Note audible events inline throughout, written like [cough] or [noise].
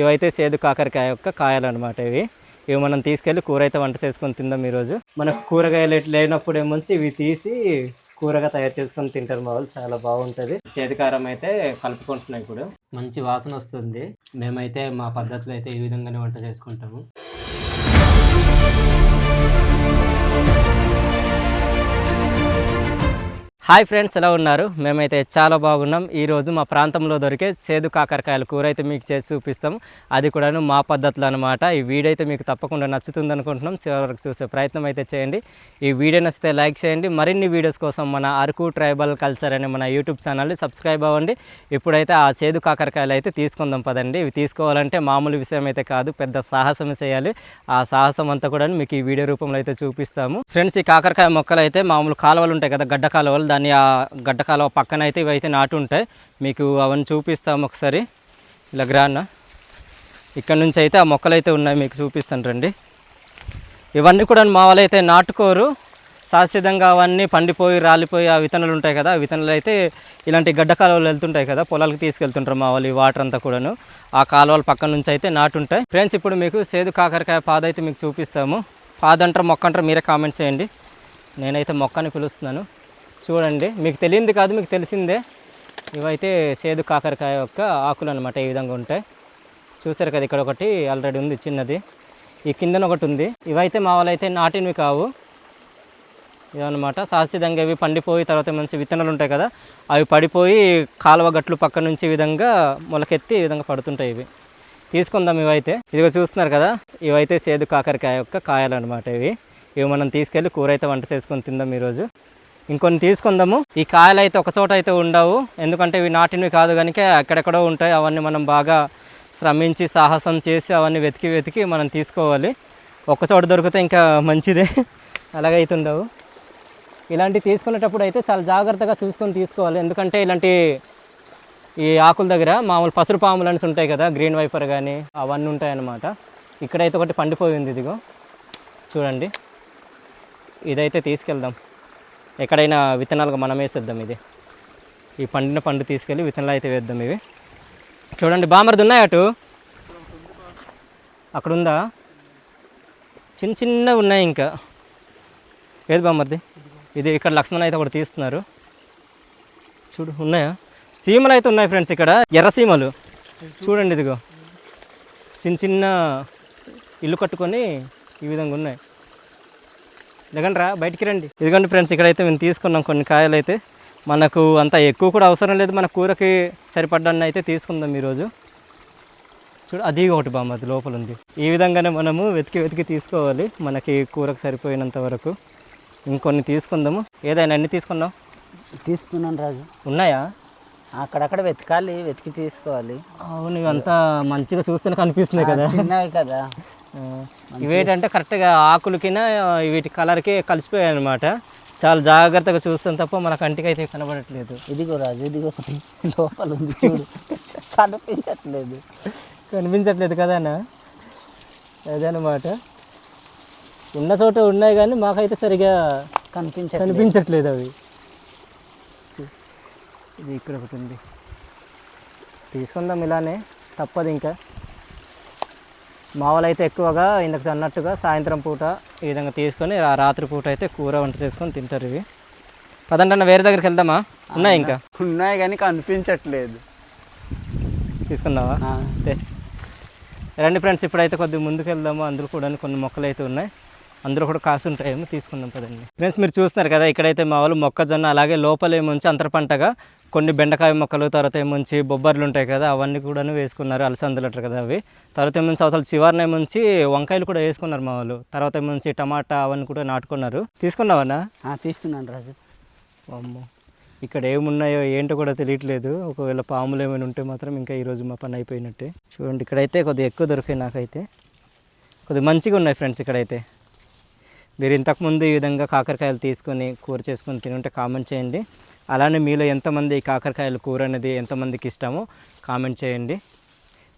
ఇవైతే సేదు కాకరకాయ యొక్క కాయలు అనమాట ఇవి. ఇవి మనం తీసుకెళ్ళి కూర అయితే వంట చేసుకొని తిందాం ఈరోజు. మనకు కూరగాయలు లేనప్పుడు ఏమొచ్చి ఇవి తీసి కూరగా తయారు చేసుకొని తింటారు మా వాళ్ళు. చాలా బాగుంటుంది. చేతికారం అయితే కలుపుకుంటున్నాం ఇప్పుడు. మంచి వాసన వస్తుంది. మేమైతే మా పద్ధతిలో అయితే ఈ విధంగానే వంట చేసుకుంటాము. హాయ్ ఫ్రెండ్స్ ఎలా ఉన్నారు? మేమైతే చాలా బాగున్నాం. ఈరోజు మా ప్రాంతంలో దొరికే సేదు కాకరకాయల కూర అయితే మీకు చేసి చూపిస్తాం. అది కూడాను మా పద్ధతిలో అనమాట ఈ వీడియో అయితే మీకు తప్పకుండా నచ్చుతుంది అనుకుంటున్నాం. చివరి వరకు చూసే ప్రయత్నం అయితే చేయండి. ఈ వీడియో నచ్చితే లైక్ చేయండి. మరిన్ని వీడియోస్ కోసం మన అరకు ట్రైబల్ కల్చర్ అనే మన యూట్యూబ్ ఛానల్ని సబ్స్క్రైబ్ అవ్వండి. ఇప్పుడైతే ఆ సేదు కాకరకాయలు అయితే తీసుకుందాం పదండి. ఇవి తీసుకోవాలంటే మామూలు విషయం అయితే కాదు. పెద్ద సాహసం చేయాలి. ఆ సాహసం అంతా కూడా మీకు ఈ వీడియో రూపంలో అయితే చూపిస్తాము. ఫ్రెండ్స్ ఈ కాకరకాయ మొక్కలు అయితే మామూలు కాలువలు ఉంటాయి కదా గడ్డ కాలువలు. దాన్ని ఆ గడ్డ కాలువ పక్కన అయితే ఇవైతే నాటు ఉంటాయి మీకు అవన్నీ చూపిస్తాము ఒకసారి. ఇలా గ్రాన్న. ఇక్కడ నుంచి అయితే ఆ మొక్కలు అయితే ఉన్నాయి మీకు చూపిస్తాను రండి. ఇవన్నీ కూడా మా వాళ్ళు అయితే నాటుకోరు. శాశ్వతంగా అవన్నీ పండిపోయి రాలిపోయి ఆ విత్తనాలు ఉంటాయి కదా ఆ విత్తనాలు అయితే ఇలాంటి గడ్డ కాలువలు వెళ్తుంటాయి కదా పొలాలకు తీసుకెళ్తుంటారు మా వాళ్ళు ఈ వాటర్ అంతా కూడాను. ఆ కాలువల పక్క నుంచి అయితే నాటుంటాయి. ఫ్రెండ్స్ ఇప్పుడు మీకు సేదు కాకరకాయ పాద అయితే మీకు చూపిస్తాము. పాదంటారు మొక్క అంటారు మీరే కామెంట్స్ చేయండి. నేనైతే మొక్కని పిలుస్తున్నాను. చూడండి. మీకు తెలియంది కాదు మీకు తెలిసిందే. ఇవైతే సేదు కాకరకాయ యొక్క ఆకులు అనమాట ఈ విధంగా ఉంటాయి. చూసారు కదా ఇక్కడ ఒకటి ఆల్రెడీ ఉంది చిన్నది. ఈ కిందన ఒకటి ఉంది. ఇవైతే మా వాళ్ళైతే నాటినవి కావు. ఇవన్నమాట. శాశ్వతంగా ఇవి పండిపోయి తర్వాత మంచి విత్తనాలు ఉంటాయి కదా అవి పడిపోయి కాలువ గట్లు పక్క నుంచి ఈ విధంగా మొలకెత్తి ఈ విధంగా పడుతుంటాయి ఇవి. తీసుకుందాం ఇవైతే. ఇదిగో చూస్తున్నారు కదా ఇవైతే సేదు కాకరకాయ యొక్క కాయలు అనమాట ఇవి. ఇవి మనం తీసుకెళ్ళి కూర అయితే వంట చేసుకొని తిందాం ఈరోజు. ఇంకొన్ని తీసుకుందాము. ఈ కాయలు అయితే ఒక చోట అయితే ఉండవు. ఎందుకంటే ఇవి నాటినవి కాదు కనుక అక్కడెక్కడో ఉంటాయి. అవన్నీ మనం బాగా శ్రమించి సాహసం చేసి అవన్నీ వెతికి వెతికి మనం తీసుకోవాలి. ఒక చోట దొరికితే ఇంకా మంచిదే. [laughs] అలాగైతే ఉండవు. ఇలాంటివి తీసుకునేటప్పుడు అయితే చాలా జాగ్రత్తగా చూసుకొని తీసుకోవాలి. ఎందుకంటే ఇలాంటి ఈ ఆకుల దగ్గర మామూలు పసురు పాములు అనేసి ఉంటాయి కదా గ్రీన్ వైపర్ కానీ అవన్నీ ఉంటాయి అన్నమాట ఇక్కడైతే ఒకటి పండిపోయింది ఇదిగో. చూడండి. ఇదైతే తీసుకెళ్దాం. ఎక్కడైనా విత్తనాలుగా మనమే వేసేద్దాం ఇది. ఈ పండిన పండు తీసుకెళ్ళి విత్తనాలు అయితే వేద్దాం ఇవి. చూడండి బామర్ది ఉన్నాయి అటు. అక్కడ ఉందా చిన్న చిన్న ఉన్నాయి ఇంకా. ఏది బామర్ది? ఇది ఇక్కడ లక్ష్మణ్ అయితే ఒకటి తీస్తున్నారు. చూడు ఉన్నాయా? సీమలు అయితే ఉన్నాయి ఫ్రెండ్స్ ఇక్కడ ఎర్ర సీమలు. చూడండి ఇదిగో. చిన్న చిన్న ఇల్లు కట్టుకొని ఈ విధంగా ఉన్నాయి. లేకండి రా బయటికి రండి. ఇదిగోండి ఫ్రెండ్స్ ఇక్కడైతే మేము తీసుకున్నాం కొన్ని కాయలు అయితే మనకు అంత ఎక్కువ కూడా అవసరం లేదు. మన కూరకి సరిపడ్డాన్ని అయితే తీసుకుందాం ఈరోజు. చూడు అది ఒకటి బామ్మ అది లోపల ఉంది. ఈ విధంగానే మనము వెతికి వెతికి తీసుకోవాలి. మనకి కూరకు సరిపోయినంత వరకు. ఇంకొన్ని తీసుకుందాము. ఏదైనా అన్ని తీసుకున్నాం తీస్తున్నాను రాజు. ఉన్నాయా? అక్కడక్కడ వెతకాలి వెతికి తీసుకోవాలి. అవును ఇవంతా మంచిగా చూస్తేనే కనిపిస్తున్నాయి కదా. చిన్నవి కదా. [laughs] ఇవేంటంటే కరెక్ట్గా ఆకులకిన వీటి కలర్కి కలిసిపోయాయి అనమాట చాలా జాగ్రత్తగా చూస్తాం తప్ప మన కంటికి అయితే కనబడట్లేదు ఇదిగో రాజు ఇదిగో లోపల ఉంది చూడు. కనిపించట్లేదు. కనిపించట్లేదు కదా అన్న? అదనమాట ఉన్న చోట ఉన్నాయి కానీ మాకైతే సరిగా కనిపించట్లేదు. కనిపించట్లేదు అవి. ఇది ఇక్కడ ఒకటి ఉంది. తీసుకుందాం ఇలానే. తప్పదు ఇంకా. మామూలు అయితే ఎక్కువగా ఇందాక అన్నట్టుగా సాయంత్రం పూట ఈ విధంగా తీసుకొని రాత్రి పూట అయితే కూర వంట చేసుకొని తింటారు ఇవి. పదండి అన్న వేరే దగ్గరికి వెళ్దామా? ఉన్నాయి ఇంకా? ఉన్నాయి కానీ కనిపించట్లేదు. తీసుకున్నావా. అంతే రండి ఫ్రెండ్స్ ఇప్పుడైతే కొద్దిగా ముందుకు వెళ్దాము. అందులో కూడా కొన్ని మొక్కలు అయితే ఉన్నాయి. అందులో కూడా కాసు ఉంటాయేమో తీసుకుందాం పదండి. ఫ్రెండ్స్ మీరు చూస్తున్నారు కదా ఇక్కడైతే మా వాళ్ళు మొక్కజొన్న అలాగే లోపల ఏముంచి అంతర పంటగా కొన్ని బెండకాయ మొక్కలు తర్వాత ఏముంచి బొబ్బర్లు ఉంటాయి కదా అవన్నీ కూడాను వేసుకున్నారు అలసందలు అంటారు కదా అవి. తర్వాత ఏముంచి అవతల చివరిన ఏముంచి వంకాయలు కూడా వేసుకున్నారు మా వాళ్ళు. తర్వాత ఏముంచి టమాటా అవన్నీ కూడా నాటుకున్నారు. తీసుకున్నావన్నా? ఆ, తీస్తున్నాను రాజు. అమ్మో! ఇక్కడ ఏమున్నాయో ఏంటో కూడా తెలియట్లేదు. ఒకవేళ పాములు ఏమైనా ఉంటే మాత్రం ఇంకా ఈరోజు మా పని అయిపోయినట్టే. చూడండి ఇక్కడైతే కొద్దిగా ఎక్కువ దొరికాయి నాకైతే. కొద్దిగా మంచిగా ఉన్నాయి ఫ్రెండ్స్ ఇక్కడైతే. మీరు ఇంతకుముందు ఈ విధంగా కాకరకాయలు తీసుకొని కూర చేసుకొని తినుంటే కామెంట్ చేయండి. అలానే మీలో ఎంతమంది కాకరకాయల కూర అనేది ఎంతమందికి ఇష్టమో కామెంట్ చేయండి.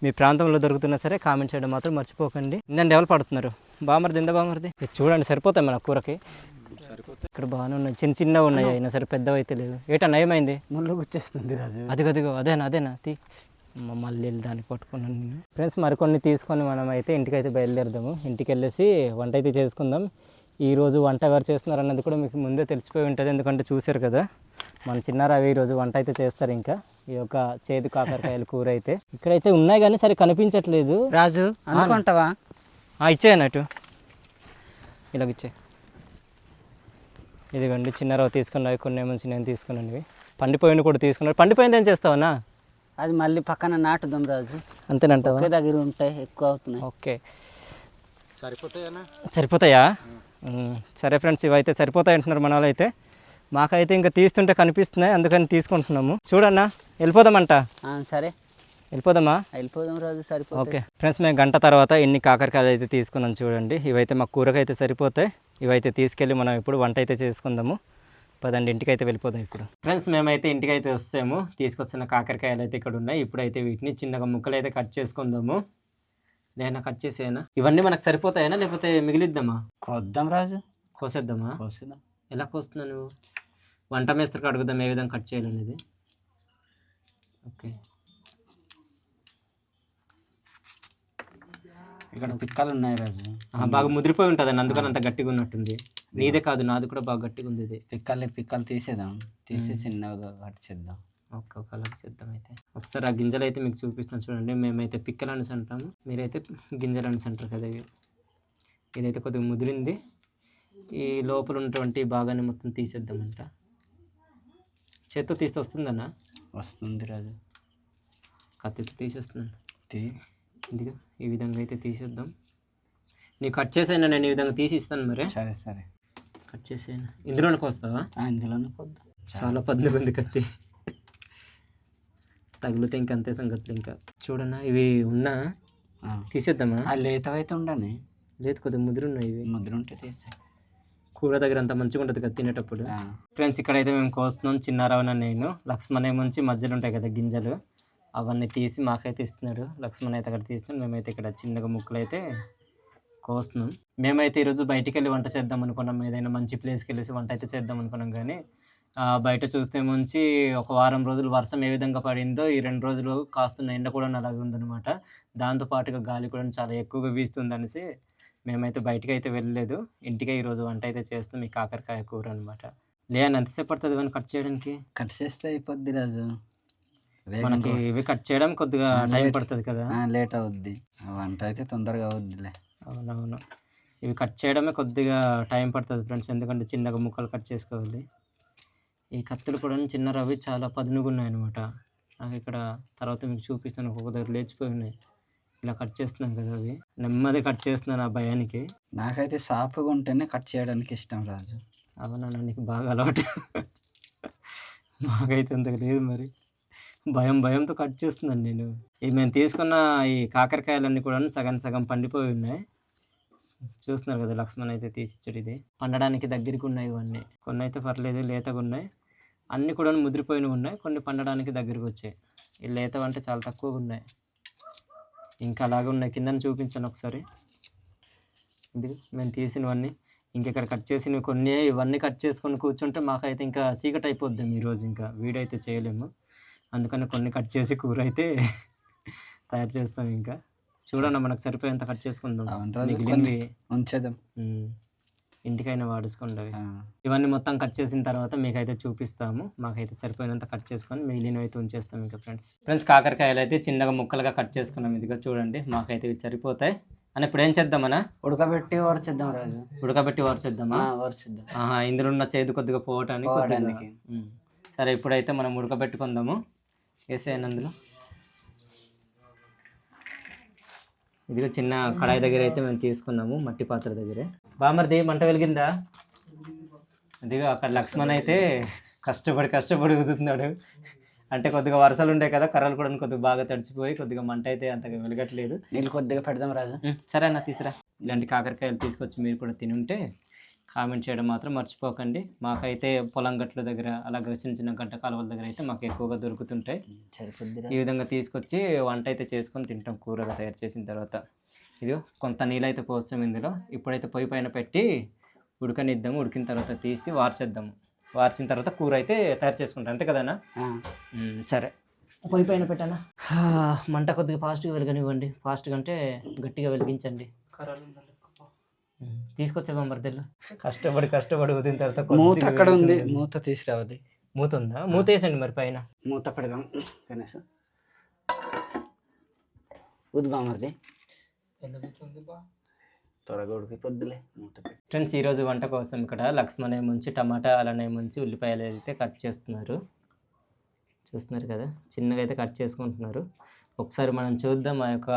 మీ ప్రాంతంలో దొరుకుతున్నా సరే కామెంట్ చేయడం మాత్రం మర్చిపోకండి. ఇందండి ఎవరు పడుతున్నారు? బామర్ది ఎంత బామర్ది? చూడండి సరిపోతాయి మన కూరకి. ఇక్కడ బాగానే ఉన్నాయి. చిన్న చిన్నగా ఉన్నాయి అయినా సరే పెద్దవి అయితే లేదు ఏటన్నా ఏమైంది? ముళ్ళు గుచ్చేస్తుంది రాజు. అదిగో అదిగో అదేనా అదేనా? తీ. మళ్ళీ దాన్ని పట్టుకున్నాను నేను. ఫ్రెండ్స్ మరికొన్ని తీసుకొని మనం అయితే ఇంటికైతే బయలుదేరదాము. ఇంటికి వెళ్ళేసి వంట అయితే చేసుకుందాం. ఈ రోజు వంట ఎవరు చేస్తున్నారు అన్నది కూడా మీకు ముందే తెలిసిపోయి ఉంటుంది ఎందుకంటే చూశారు కదా. మన చిన్న రవి ఈరోజు వంట అయితే చేస్తారు ఇంకా. ఈ యొక్క చేదు కాకరకాయల కూర అయితే. ఇక్కడైతే ఉన్నాయి కానీ సరే కనిపించట్లేదు. రాజు అనుకుంటావా? ఇచ్చేయన్నట్టు ఇలాగ ఇచ్చే ఇదిగోండి చిన్న రవ్వ తీసుకున్నవి కొన్ని ఏమో నేను తీసుకున్నాను పండిపోయిన కూడా తీసుకున్నాడు పండిపోయింది ఏం చేస్తావన్నా? అది మళ్ళీ పక్కన నాటుదాం రాజు. అంతేనంటావా? ఒకే దగ్గర ఉంటాయి ఎక్కువ అవుతున్నాయి. ఓకే. సరిపోతాయా? ఉమ్, సరే ఫ్రెండ్స్ ఇవైతే సరిపోతాయి అంటున్నారు మన వాళ్ళు అయితే. మాకైతే ఇంకా తీస్తుంటే కనిపిస్తున్నాయి అందుకని తీసుకుంటున్నాము. చూడన్నా వెళ్ళిపోదామంట? సరే. వెళ్ళిపోదామా? వెళ్ళిపోదాం రాజు సరిపోతుంది ఓకే. ఫ్రెండ్స్ మేము గంట తర్వాత ఎన్ని కాకరకాయలు అయితే తీసుకున్నాం చూడండి. ఇవైతే మా కూరకు అయితే సరిపోతాయి. ఇవైతే తీసుకెళ్ళి మనం ఇప్పుడు వంట అయితే చేసుకుందాము. పదండి ఇంటికి అయితే వెళ్ళిపోదాం ఇప్పుడు. ఫ్రెండ్స్ మేమైతే ఇంటికి అయితే వస్తాము. తీసుకొచ్చిన కాకరకాయలు అయితే ఇక్కడ ఉన్నాయి. ఇప్పుడైతే వీటిని చిన్నగా ముక్కలు అయితే కట్ చేసుకుందాము. నేను కట్ చేసేయనా? ఇవన్నీ మనకు సరిపోతాయనా? లేకపోతే మిగిలిద్దామా? కొద్దాం రాజు. కోసేద్దామా? కోసిద్దాం. ఎలా కోస్తున్నావు నువ్వు? వంట మేస్త్రికి అడుగుదాం ఏ విధంగా కట్ చేయాలనేది ఓకే. ఇక్కడ పిక్కలు ఉన్నాయి రాజు. ఆ, బాగా ముదిరిపోయి ఉంటుంది అని అందుకని అంత గట్టిగా ఉన్నట్టుంది. నీదే కాదు నాది కూడా బాగా గట్టిగా ఉంది ఇది. పిక్కలు పిక్కలు తీసేద్దాం. తీసి చిన్నగా కట్ చేద్దాం. ఓకే ఒక అలాగే చేద్దాం అయితే. ఒకసారి ఆ గింజలు అయితే మీకు చూపిస్తాను చూడండి. మేమైతే పిక్కలు అనేసి అంటాము. మీరైతే గింజలు అనేసి అంటారు కదా ఇవి. ఇదైతే కొద్దిగా ముదిరింది. ఈ లోపల ఉన్నటువంటి భాగాన్ని మొత్తం తీసేద్దామంట. చేత్తో తీస్తే వస్తుందన్న? వస్తుంది రాజు. కత్తితో తీసేస్తున్నాను తీ. ఇదిగా ఈ విధంగా అయితే తీసేద్దాం. నీకు కట్ చేసైనా నేను ఈ విధంగా తీసి ఇస్తాను మరి. సరే సరే. కట్ చేసేనా ఇందులోనికి వస్తావా ఆ, ఇందులోనే కొద్దాం. చాలా పద్దుగా ఉంది కత్తి. తగిలితే ఇంక అంతే సంగతులు ఇంకా. చూడన్నా ఇవి ఉన్నా. తీసేద్దామా? ఆ లేతవైతే ఉండని. లేదు కొద్దిగా ముదురున్నాయి ఇవి. ముద్ర ఉంటే తీసే. కూర దగ్గర అంత మంచిగా ఉంటుంది కదా తినేటప్పుడు. ఫ్రెండ్స్ ఇక్కడైతే మేము కోస్తున్నాం చిన్నారావున నేను లక్ష్మణ్ ఏమొంచి మధ్యలో ఉంటాయి కదా గింజలు. అవన్నీ తీసి మాకైతే ఇస్తున్నాడు. లక్ష్మణ్ అయితే అక్కడ తీస్తున్నాడు. మేమైతే ఇక్కడ చిన్నగా ముక్కలు అయితే కోస్తున్నాం. మేమైతే ఈరోజు బయటికి వెళ్ళి వంట చేద్దాం అనుకున్నాం. ఏదైనా మంచి ప్లేస్కి వెళ్ళేసి వంట అయితే చేద్దాం అనుకున్నాం కానీ బయట చూస్తే ముంచి ఒక వారం రోజులు వర్షం ఏ విధంగా పడిందో ఈ రెండు రోజులు కాస్తున్న ఎండ కూడా అలాగే ఉందన్నమాట. దాంతో పాటుగా గాలి కూడా చాలా ఎక్కువగా వీస్తుంది అనేసి మేమైతే బయటికి అయితే వెళ్ళలేదు. ఇంటికే ఈరోజు వంట అయితే చేస్తాం ఈ కాకరకాయ కూర అనమాట లేని ఎంతసేపు పడుతుంది ఇవన్నీ కట్ చేయడానికి? కట్ చేస్తే అయిపోద్ది రాజు. మనకి ఇవి కట్ చేయడం కొద్దిగా టైం పడుతుంది కదా? లేట్ అవుద్ది. వంట అయితే తొందరగా అవుద్దిలే. అవునవును. ఇవి కట్ చేయడమే కొద్దిగా టైం పడుతుంది ఫ్రెండ్స్ ఎందుకంటే చిన్నగా ముక్కలు కట్ చేసుకోవాలి. ఈ కత్తులు కూడా చిన్న రవి చాలా పదునుగా ఉన్నాయి అనమాట నాకు ఇక్కడ తర్వాత మీకు చూపిస్తాను ఒక్కొక్క దగ్గర లేచిపోయి ఉన్నాయి ఇలా కట్ చేస్తున్నాం కదా అవి. నెమ్మది కట్ చేస్తున్నాను ఆ భయానికి. నాకైతే సాపుగా ఉంటేనే కట్ చేయడానికి ఇష్టం రాజు. అవునా నీకు బాగా అలవాటు. మాకైతే అంతకు లేదు మరి. భయం భయంతో కట్ చేస్తున్నాను నేను. ఈ మేము తీసుకున్న ఈ కాకరకాయలన్నీ కూడా సగం సగం పండిపోయి ఉన్నాయి. చూస్తున్నారు కదా లక్ష్మణ్ అయితే తీసిచ్చాడు ఇది. పండడానికి దగ్గరికి ఉన్నాయి ఇవన్నీ. కొన్ని అయితే పర్లేదు లేతగా ఉన్నాయి. అన్నీ కూడా ముదిరిపోయినవి ఉన్నాయి కొన్ని పండడానికి దగ్గరికి వచ్చాయి. ఈ లేతవి అంటే చాలా తక్కువగా ఉన్నాయి. ఇంకా అలాగే ఉన్నాయి. కింద చూపించాను ఒకసారి. ఇది మేము తీసినవన్నీ. ఇంకెక్కడ కట్ చేసినవి కొన్ని ఇవన్నీ కట్ చేసుకొని కూర్చుంటే మాకైతే ఇంకా చీకటి అయిపోద్ది ఈరోజు ఇంకా. వీడియో అయితే చేయలేము. అందుకని కొన్ని కట్ చేసి కూర అయితే [laughs] తయారు చేస్తాం ఇంకా. చూడండి మనకు సరిపోయేంత కట్ చేసుకుందాం. ఉంచేద్దాం. ఇంటికైనా అవి ఆ, ఇవన్నీ మొత్తం కట్ చేసిన తర్వాత మీకైతే చూపిస్తాము. మాకైతే సరిపోయినంత కట్ చేసుకొని మిగిలినవి అయితే ఉంచేస్తాం ఇంకా ఫ్రెండ్స్. ఫ్రెండ్స్ కాకరకాయలు అయితే చిన్నగా ముక్కలుగా కట్ చేసుకున్నాం. ఇదిగా చూడండి మాకైతే ఇవి సరిపోతాయి. అని ఇప్పుడు ఏం చేద్దామన్నా? ఉడకబెట్టి వరచేద్దాం రాజు. ఉడకబెట్టి వరచేద్దామా వరచేద్దాం ఆహా ఇందులో ఉన్న చేదు కొద్దిగా పోవటానికి. సరే ఇప్పుడైతే మనం ఉడకబెట్టుకుందాము. వేసేయండి అందులో. ఇదిగో చిన్న కడాయి దగ్గర అయితే మేము తీసుకున్నాము మట్టి పాత్ర దగ్గరే. బామర్ది మంట వెలిగిందా? ఇదిగో అక్కడ లక్ష్మణ్ అయితే కష్టపడి కష్టపడి ఉదుతున్నాడు అంటే కొద్దిగా వర్షాలు ఉంటాయి కదా కర్రలు కూడా కొద్దిగా బాగా తడిచిపోయి కొద్దిగా మంట అయితే అంతగా వెలగట్లేదు. నీళ్ళు కొద్దిగా పెడదాం రాజు. సరే అన్న తీసురా. ఇలాంటి కాకరకాయలు తీసుకొచ్చి మీరు కూడా తిని ఉంటే కామెంట్ చేయడం మాత్రం మర్చిపోకండి. మాకైతే పొలం గట్ల దగ్గర అలాగే చిన్న చిన్న గడ్డ కాలువల దగ్గర అయితే మాకు ఎక్కువగా దొరుకుతుంటాయి. సరిపోద్ది ఈ విధంగా తీసుకొచ్చి వంట అయితే చేసుకొని తింటాం కూరగా తయారు చేసిన తర్వాత. ఇదిగో కొంత నీళ్ళు అయితే పోస్తాం ఇందులో. ఇప్పుడైతే పొయ్యి పైన పెట్టి ఉడకనిద్దాము. ఉడికిన తర్వాత తీసి వార్చేద్దాము. వార్చిన తర్వాత కూర అయితే తయారు చేసుకుంటాం. అంతే కదన్నా ఉం, సరే. పొయ్యి పైన పెట్టానా? మంట కొద్దిగా ఫాస్ట్గా వెలగనివ్వండి. ఫాస్ట్గా అంటే గట్టిగా వెలిగించండి. తీసుకొచ్చే బొమ్మర్దెల్లు కష్టపడి కష్టపడి వదిన తర్వాత మూత అక్కడ ఉంది. మూత తీసుకురావాలి. మూత ఉందా? మూత వేసండి మరి పైన. మూత పెడదాం కనీసం. వద్దు బామర్ది త్వరగా ఉడికిపోద్దులే ఫ్రెండ్స్ ఈరోజు వంట కోసం ఇక్కడ లక్ష్మణ్ ముంచి టమాటా అలానే ముంచి ఉల్లిపాయలు అయితే కట్ చేస్తున్నారు. చూస్తున్నారు కదా? చిన్నగా అయితే కట్ చేసుకుంటున్నారు. ఒకసారి మనం చూద్దాం ఆ యొక్క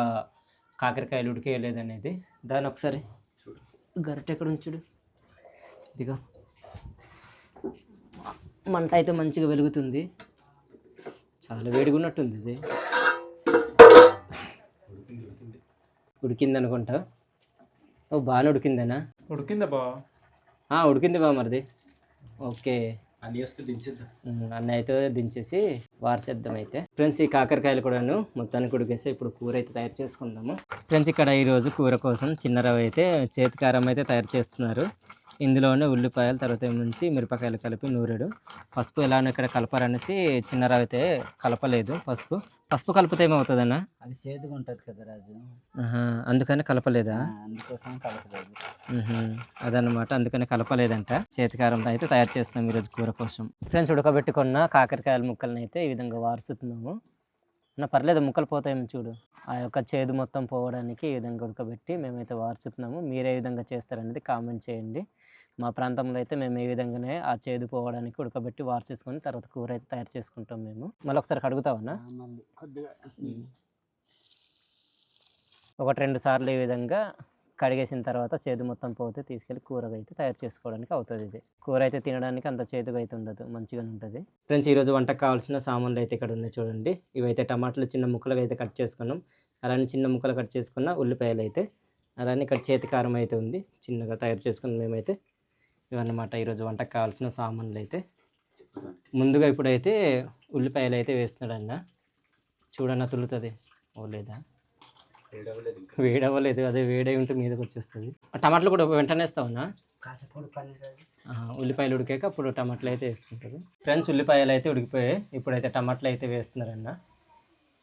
కాకరకాయలు ఉడికేయలేదనేది. దాన్ని ఒకసారి గరిటె ఎక్కడ ఉంచుడు ఇదిగో. మంట అయితే మంచిగా వెలుగుతుంది. చాలా వేడిగా ఉన్నట్టుంది ఇది. ఉడికింది అనుకుంటా ఓ బాగానే ఉడికిందేనా? ఉడికిందా బా? ఉడికింది బా మరిది. ఓకే. అన్నీ అయితే దించేసి వార్చేద్దాం అయితే. ఫ్రెండ్స్ ఈ కాకరకాయలు కూడాను మొత్తానికి ఉడికేసి ఇప్పుడు కూర అయితే తయారు చేసుకుందాము. ఫ్రెండ్స్ ఇక్కడ ఈరోజు కూర కోసం చిన్న రవ్వ అయితే చేతికారం అయితే తయారు చేస్తున్నారు. ఇందులోనే ఉల్లిపాయలు తర్వాత నుంచి మిరపకాయలు కలిపి నూరెడు. పసుపు ఎలానో ఇక్కడ కలపారనేసి చిన్న రవ్వ అయితే కలపలేదు పసుపు. పసుపు కలిపితే ఏమవుతుందన్న? అది చేదుగా ఉంటుంది కదా రాజు. అందుకని కలపలేదా? అందుకోసం కలపలేదు. మ్మ్హ్మ్. అదన్నమాట అందుకని కలపలేదంట. చేతికారంతో అయితే తయారు చేస్తున్నాం ఈరోజు కూర కోసం. ఫ్రెండ్స్ ఉడకబెట్టుకున్న కాకరకాయల ముక్కల్ని అయితే ఈ విధంగా వారుస్తున్నాము అన్న పర్లేదు ముక్కలు పోతాయేమో చూడు. ఆ యొక్క చేదు మొత్తం పోవడానికి ఈ విధంగా ఉడకబెట్టి మేమైతే వార్చుతున్నాము. మీరు విధంగా చేస్తారనేది కామెంట్ చేయండి. మా ప్రాంతంలో అయితే మేము ఏ విధంగానే ఆ చేదు పోవడానికి ఉడకబెట్టి వార్చేసుకొని తర్వాత కూర అయితే తయారు చేసుకుంటాం మేము. మళ్ళీ ఒకసారి కడుగుతావన్నా ఆ, మళ్ళీ కొద్దిగా. ఒకటి రెండు సార్లు ఈ విధంగా కడిగేసిన తర్వాత చేదు మొత్తం పోతే తీసుకెళ్ళి కూరగా అయితే తయారు చేసుకోవడానికి అవుతుంది ఇది. కూర అయితే తినడానికి అంత చేదుగా అయితే ఉండదు మంచిగా ఉంటుంది. ఫ్రెండ్స్ ఈరోజు వంటకు కావాల్సిన సామాన్లు అయితే ఇక్కడ ఉన్నాయి చూడండి. ఇవైతే టమాటాలు చిన్న ముక్కలుగా అయితే కట్ చేసుకున్నాం. అలానే చిన్న ముక్కలు కట్ చేసుకున్న ఉల్లిపాయలు అయితే అలానే ఇక్కడ చేతి కారం అయితే ఉంది చిన్నగా తయారు చేసుకున్న మేమైతే. ఇవన్నమాట. ఈరోజు వంటకు కావాల్సిన సామాన్లు అయితే ముందుగా ఇప్పుడైతే ఉల్లిపాయలు అయితే వేస్తున్నాడు అన్న చూడన్న తులుతుంది ఓ లేదా? వేడవ్వలేదు అదే వేడై ఉంటే మీదకి వచ్చేస్తుంది. టమాటాలు కూడా వెంటనే వేస్తావునా ఉల్లిపాయలు ఉడికాక అప్పుడు టమాటాలు అయితే వేసుకుంటారు ఫ్రెండ్స్ ఉల్లిపాయలు అయితే ఉడికిపోయాయి. ఇప్పుడైతే టమాటాలు అయితే వేస్తున్నారన్న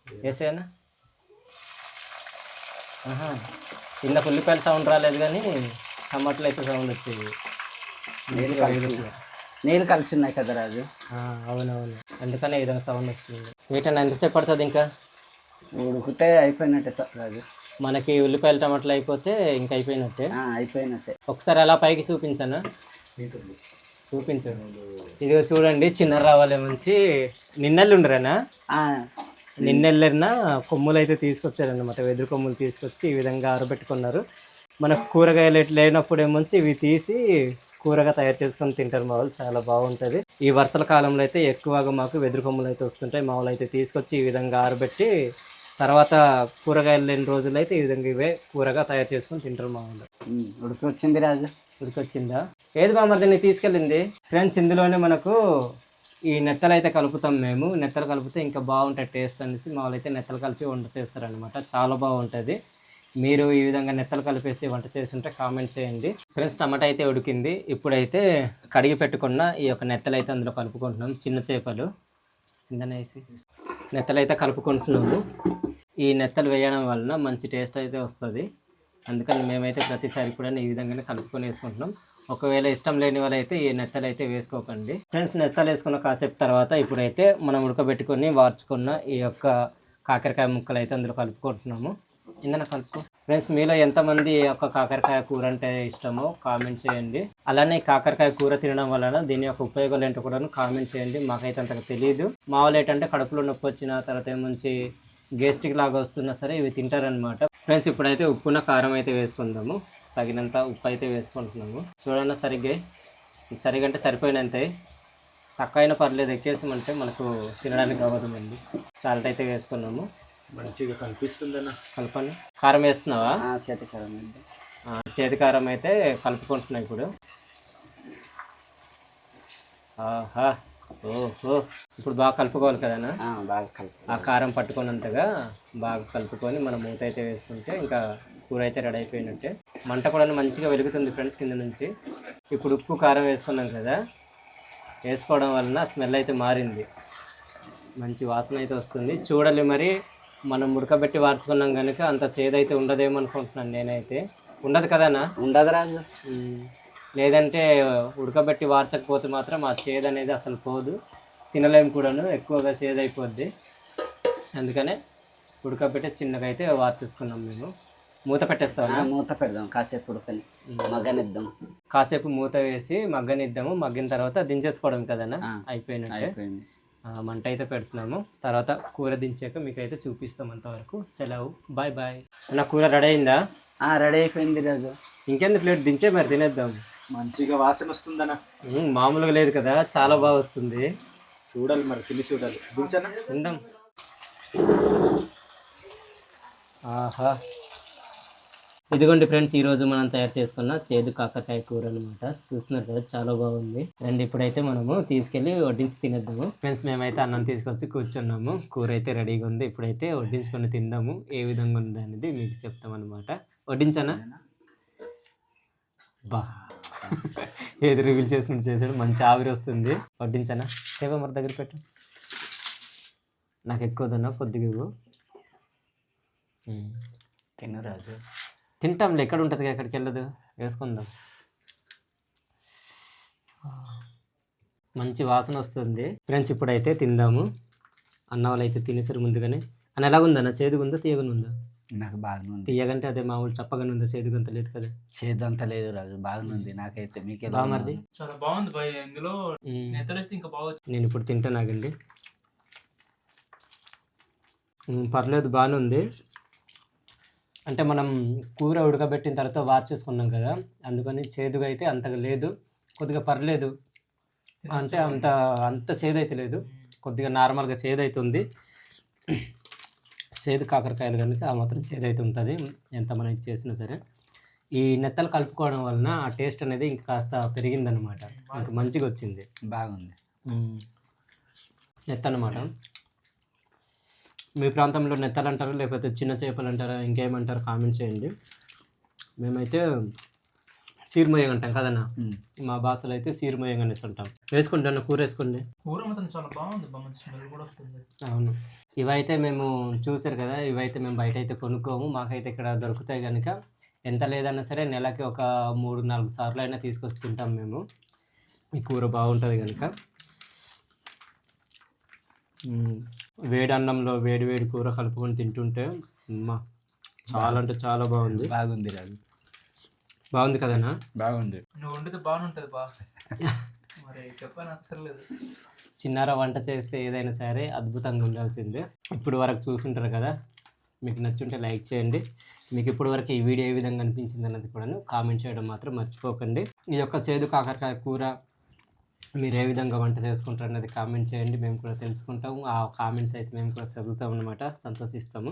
వేసేయనా? ఇందాక ఉల్లిపాయల సౌండ్ రాలేదు కానీ టమాటాలు అయితే సౌండ్ వచ్చేవి నీళ్ళు కలిసి నీళ్ళు కలిసి ఉన్నాయి కదా రాజు అవునవును. అందుకనే ఈ విధంగా సౌండ్ వస్తుంది. వీటన్నా ఎంతసేపు పడుతుంది ఇంకా? ఉడికితే అయిపోయినట్టే రాజు. మనకి ఉల్లిపాయలు టమాటాలు అయిపోతే ఇంకా అయిపోయినట్టే? అయిపోయినట్టే. ఒకసారి అలా పైకి చూపించనా? చూపించు ఇదిగో చూడండి చిన్న రావాలి మంచి. నిన్నెల్లు ఉండరేనా? నిన్నెళ్ళిన? కొమ్ములు అయితే తీసుకొచ్చారన్నమాట. వెదురు కొమ్ములు తీసుకొచ్చి ఈ విధంగా ఆరబెట్టుకున్నారు. మనకు కూరగాయలు లేనప్పుడు ఏమొచ్చి ఇవి తీసి కూరగా తయారు చేసుకొని తింటారు మా వాళ్ళు. చాలా బాగుంటుంది. ఈ వర్షల కాలంలో అయితే ఎక్కువగా మాకు వెదురు కొమ్ములు అయితే వస్తుంటాయి. మా వాళ్ళు అయితే తీసుకొచ్చి ఈ విధంగా ఆరబెట్టి తర్వాత కూరగాయలు లేని రోజులు అయితే ఈ విధంగా ఇవే కూరగా తయారు చేసుకొని తింటారు మా వాళ్ళు. ఉమ్, ఉడికి వచ్చింది రాజు. ఉడికొచ్చిందా? ఏది బామర్దిని తీసుకెళ్ళింది? ఫ్రెండ్స్ ఇందులోనే మనకు ఈ నెత్తలు అయితే కలుపుతాం మేము. నెత్తలు కలిపితే ఇంకా బాగుంటాయి టేస్ట్ అనేసి మా అయితే నెత్తలు కలిపి వంట చేస్తారనమాట చాలా బాగుంటుంది. మీరు ఈ విధంగా నెత్తలు కలిపేసి వంట చేస్తుంటే కామెంట్ చేయండి. ఫ్రెండ్స్ టమాటా అయితే ఉడికింది. ఇప్పుడైతే కడిగి పెట్టుకున్న ఈ యొక్క నెత్తలు అయితే అందులో కలుపుకుంటున్నాం. చిన్న చేపలు. కిందనేసి నెత్తలు అయితే కలుపుకుంటున్నాము. ఈ నెత్తలు వేయడం వలన మంచి టేస్ట్ అయితే వస్తుంది. అందుకని మేమైతే ప్రతిసారి కూడా ఈ విధంగానే కలుపుకొని వేసుకుంటున్నాం. ఒకవేళ ఇష్టం లేని వాళ్ళైతే ఈ నెత్తలు అయితే వేసుకోకండి. ఫ్రెండ్స్ నెత్తలు వేసుకున్న కాసేపు తర్వాత ఇప్పుడైతే మనం ఉడకబెట్టుకొని వార్చుకున్న ఈ యొక్క కాకరకాయ ముక్కలు అయితే అందులో కలుపుకుంటున్నాము. ఇందన కలుపుకో ఫ్రెండ్స్ మీలో ఎంతమంది ఒక కాకరకాయ కూర అంటే ఇష్టమో కామెంట్ చేయండి. అలానే కాకరకాయ కూర తినడం వలన దీని యొక్క ఉపయోగాలు ఏంటో కూడా కామెంట్ చేయండి. మాకైతే అంతగా తెలియదు మా వాళ్ళు ఏంటంటే కడుపులో నొప్పి వచ్చిన తర్వాత ఏముంచి గేస్టిక్ లాగా వస్తున్నా సరే ఇవి తింటారనమాట ఫ్రెండ్స్ ఇప్పుడైతే ఉప్పున కారం అయితే వేసుకుందాము. తగినంత ఉప్పు అయితే వేసుకుంటున్నాము. చూడండి సరిగ్గా సరిగ్గా అంటే సరిపోయినంతే. తక్కువ అయినా పర్లేదు ఎక్కేసామంటే మనకు తినడానికి అవ్వదు మళ్ళీ సాల్ట్ అయితే వేసుకున్నాము. మంచిగా కనిపిస్తుందన్న. కలపండి కారం వేస్తున్నావా? ఆ, చేతికారం ఉంది. ఆ, చేతి కారం అయితే కలుపుకుంటున్నా ఇప్పుడు. ఆహా. ఓహో. ఇప్పుడు బాగా కలుపుకోవాలి కదనా ఆ, బాగా కలిపి ఆ కారం పట్టుకున్నంతగా బాగా కలుపుకొని మనం మూత అయితే వేసుకుంటే ఇంకా కూర అయితే రెడీ అయిపోయినట్టే. మంట కూడా మంచిగా వెలుగుతుంది ఫ్రెండ్స్ కింద నుంచి. ఇప్పుడు ఉప్పు కారం వేసుకున్నాం కదా. వేసుకోవడం వలన స్మెల్ అయితే మారింది. మంచి వాసన అయితే వస్తుంది. చూడాలి మరి మనం ఉడకబెట్టి వార్చుకున్నాం కనుక అంత చేదైతే ఉండదేమో అనుకుంటున్నాను నేనైతే. ఉండదు కదనా ఉండదు రాజు. లేదంటే ఉడకబెట్టి వార్చకపోతే మాత్రం ఆ చేదు అనేది అసలు పోదు. తినలేము కూడాను ఎక్కువగా చేదు అయిపోద్ది అందుకనే ఉడకబెట్టి చిన్నగా అయితే వార్చేసుకున్నాం మేము. మూత పెట్టేస్తాము ఆ, మూత పెడదాం. కాసేపు ఉడకని. మగ్గనిద్దాం. కాసేపు మూత వేసి మగ్గనిద్దాము. మగ్గిన తర్వాత దించేసుకోవడం కదన్నా ఆ. అయిపోయినట్టే. అయిపోయింది. మంట అయితే పెడుతున్నాము. తర్వాత కూర దించాక మీకు అయితే చూపిస్తాం అంతవరకు. సెలవు. Bye bye. నా కూర రెడీ అయిందా? ఆ, రెడీ అయిపోయింది రాజు ఇంకెందుకు ప్లేట్ దించే మరి తినేద్దాం. మంచిగా వాసన వస్తుందన్న. మ్మ్, మామూలుగా లేదు కదా చాలా బాగా వస్తుంది. చూడాలి మరి తిని చూడాలి. దించనా? ఉందాం ఆహా. ఇదిగోండి ఫ్రెండ్స్ ఈరోజు మనం తయారు చేసుకున్న చేదు కాకరకాయ కూర అనమాట చూస్తున్నారు కదా చాలా బాగుంది. అండ్ ఇప్పుడైతే మనము తీసుకెళ్ళి వడ్డించి తినేద్దాము. ఫ్రెండ్స్ మేమైతే అన్నం తీసుకొచ్చి కూర్చున్నాము. కూర అయితే రెడీగా ఉంది. ఇప్పుడైతే వడ్డించుకొని తిందాము. ఏ విధంగా ఉంది అనేది మీకు చెప్తాం అనమాట వడ్డించానా? బా. ఏది రివీల్ చేసుకుంటూ చేసాడు మంచి ఆవిరి వస్తుంది. వడ్డించానా? ఏవో మరి దగ్గర పెట్టు. నాకు ఎక్కువదన్నా కొద్దిగా తిను రాజు. తింటాంలే ఎక్కడ ఉంటుంది ఎక్కడికి వెళ్ళదు? వేసుకుందాం. మంచి వాసన వస్తుంది. ఫ్రెండ్స్ ఇప్పుడైతే తిందాము. అన్న వాళ్ళు అయితే తినేసారు ముందుగానే. అని ఎలాగుందన్న చేదుగుందా తీయగుందా? నాకు బాగానే ఉంది తీయగంటే అదే మామూలు చప్పగానే ఉందా చేదుగంత లేదు కదా? చేద్దంత లేదు రాజు బాగానే ఉంది నాకైతే. మీకే బామర్ది చాలా బాగుంది భయ్ ఇందులో ఇంకా బాగా నేను ఇప్పుడు తింటానాగండి ఉమ్, పర్లేదు బాగానే ఉంది. అంటే మనం కూర ఉడకబెట్టిన తర్వాత వార్చేసుకున్నాం కదా అందుకని చేదుగా అయితే అంతగా లేదు. కొద్దిగా పర్లేదు. అంటే అంత అంత చేదు అయితే లేదు. కొద్దిగా నార్మల్గా చేదు అయితే ఉంది చేదు కాకరకాయలు కనుక ఆ మాత్రం చేదు అయితే ఉంటుంది. ఎంత మనం చేసినా సరే. ఈ నెత్తలు కలుపుకోవడం వలన ఆ టేస్ట్ అనేది ఇంకా కాస్త పెరిగిందనమాట ఇంకా మంచిగా వచ్చింది బాగుంది. నెత్త అనమాట మీ ప్రాంతంలో నెత్తలు అంటారా? లేకపోతే చిన్న చేపలు అంటారా? ఇంకేమంటారు? కామెంట్ చేయండి. మేమైతే సీర్మయ్య అంటాం కదన్నా. మా భాషలో అయితే సీర్మయ్య అనేసి అంటాం వేసుకుంటాను కూర వేసుకోండి. కూర మాత్రం చాలా బాగుంది బాగా మంచి స్మెల్ కూడా వస్తుంది. అవును. ఇవైతే మేము చూసారు కదా ఇవైతే మేము బయట అయితే కొనుక్కోము. మాకైతే ఇక్కడ దొరుకుతాయి కనుక ఎంత లేదన్నా సరే నెలకి ఒక మూడు నాలుగు సార్లు అయినా తీసుకొచ్చి తింటాం మేము. ఈ కూర బాగుంటుంది కనుక. వేడి అన్నంలో వేడి వేడి కూర కలుపుకొని తింటుంటే అమ్మా చాలా అంటే చాలా బాగుంది. బాగుంది రాజు. బాగుంది కదన్నా? బాగుంది. నువ్వు వండితే బాగానే ఉంటుంది బా. మరి చెప్పాను అక్కర్లేదు. చిన్నార వంట చేస్తే ఏదైనా సరే అద్భుతంగా ఉండాల్సిందే. ఇప్పుడు వరకు చూసుంటారు కదా మీకు నచ్చుంటే లైక్ చేయండి. మీకు ఇప్పుడు వరకు ఈ వీడియో ఏ విధంగా అనిపించింది అన్నది కూడాను కామెంట్ చేయడం మాత్రం మర్చిపోకండి. ఈ యొక్క చేదు కాకరకాయ కూర మీరు ఏ విధంగా వంట చేసుకుంటారు అనేది కామెంట్ చేయండి. మేము కూడా తెలుసుకుంటాము. ఆ కామెంట్స్ అయితే మేము కూడా చదువుతాం అనమాట సంతోషిస్తాము.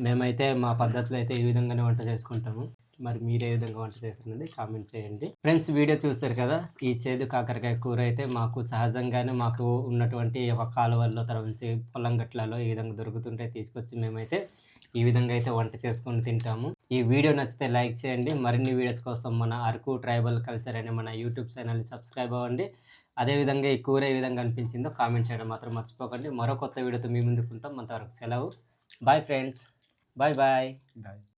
మేమైతే మా పద్ధతిలో అయితే ఈ విధంగానే వంట చేసుకుంటాము. మరి మీరు ఏ విధంగా వంట చేస్తున్నది కామెంట్ చేయండి. ఫ్రెండ్స్ వీడియో చూస్తారు కదా ఈ చేదు కాకరకాయ కూర అయితే మాకు సహజంగానే మాకు ఉన్నటువంటి ఒక కాలువల్లో తర్వాత పొలం గట్లలో ఈ విధంగా దొరుకుతుంటే తీసుకొచ్చి మేమైతే ఈ విధంగా అయితే వంట చేసుకొని తింటాము. ఈ వీడియో నచ్చితే లైక్ చేయండి. మరిన్ని వీడియోస్ కోసం మన అరకు ట్రైబల్ కల్చర్ అనే మన యూట్యూబ్ ఛానల్ని సబ్స్క్రైబ్ అవ్వండి. అదేవిధంగా ఈ కూర ఏ విధంగా అనిపించిందో కామెంట్ చేయడం మాత్రం మర్చిపోకండి. మరో కొత్త వీడియోతో మీ ముందుకుంటాం అంతవరకు సెలవు. Bye friends bye bye bye